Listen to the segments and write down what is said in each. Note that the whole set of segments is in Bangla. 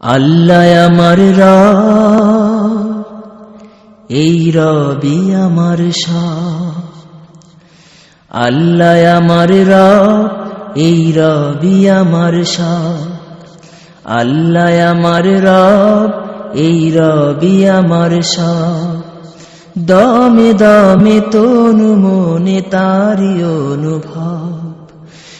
আল্লাহ আমার এই রবি আমার আল্লাহ আমার এই রবি আমার আল্লাহ আমার রব, এই রবি আমার দমে দমে তনু মনে তারি অনুভব।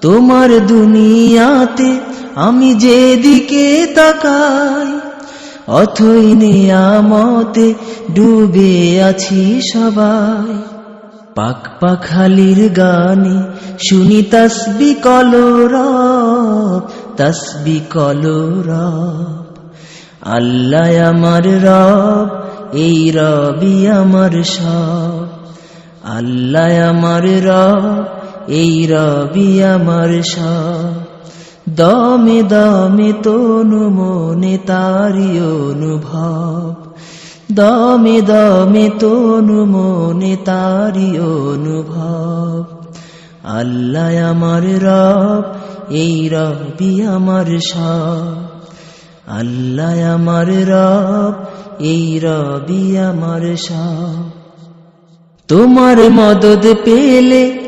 তোমার দুনিয়াতে আমি যেদিকে তাকাই, অথই নিয়ামতে ডুবে আছি সবাই। পাক পাখালির গানে শুনি তসবি কলরব তসবি কলরব আল্লাহ আমার রব, এই রবি আমার সব। আল্লাহ আমার রব এই রবি আমার দমে দমে তনু মনে তারি অনুভব। দমে দমে তনু মনে তারি অনুভব। আল্লাহ আমার রব, এই রবি আমার সব আল্লাহ আমার রব, এই রবি আমার সব তোমার মদদ পেলে